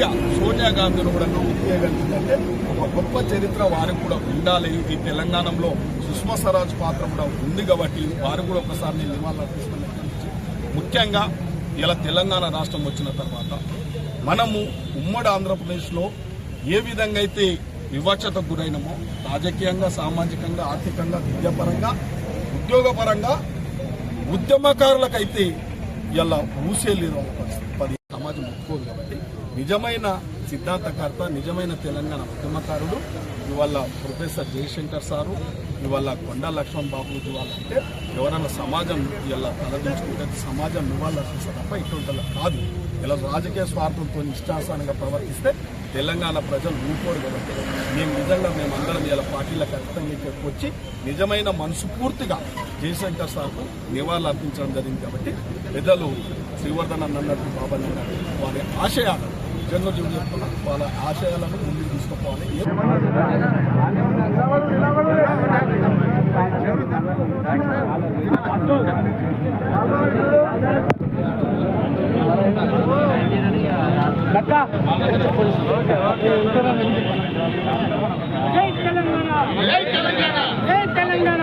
పూర్తిగా సోనియా గాంధీని కూడా నమ్మకం ఒక గొప్ప చరిత్ర వారికి కూడా ఉండాలి. ఈ తెలంగాణలో సుష్మా స్వరాజ్ పాత్ర కూడా ఉంది కాబట్టి వారు కూడా ఒకసారి నేను నివాళులు ముఖ్యంగా ఇలా తెలంగాణ రాష్ట్రం వచ్చిన తర్వాత మనము ఉమ్మడి ఆంధ్రప్రదేశ్లో ఏ విధంగా అయితే వివక్షతకు గురైనమో రాజకీయంగా సామాజికంగా ఆర్థికంగా విద్యాపరంగా ఉద్యోగపరంగా ఉద్యమకారులకైతే ఇలా ఊసే లేదు పది సమాజం ఒప్పుకోదు కాబట్టి నిజమైన సిద్ధాంతకర్త నిజమైన తెలంగాణ ఉద్యమకారుడు ఇవాళ ప్రొఫెసర్ జయశంకర్ సారు ఇవాళ కొండా లక్ష్మణ్ బాబు ఇవ్వాలంటే ఎవరైనా సమాజం ఇలా తలదించుకుంటే సమాజం నివాళులు తప్ప ఇటువంటి కాదు. ఇలా రాజకీయ స్వార్థంతో నిష్ఠాసానంగా ప్రవర్తిస్తే తెలంగాణ ప్రజలు ఊరుకోరు కాబట్టి మేము నిజంగా మేమందరం ఇలా పార్టీలకు అర్థంగా వచ్చి నిజమైన మనసుపూర్తిగా జయశంకర్ సార్కు నివాళులు అర్పించడం జరిగింది కాబట్టి పెద్దలు శ్రీవర్ధన్ అన్నట్టు బాబా వారి ఆశయాలు జన్మ జీవులు చెప్తున్నా వాళ్ళ ఆశయాలను ముందుకు తీసుకుపోవాలి. జై తెలంగాణ! జై తెలంగాణ! జై తెలంగాణ!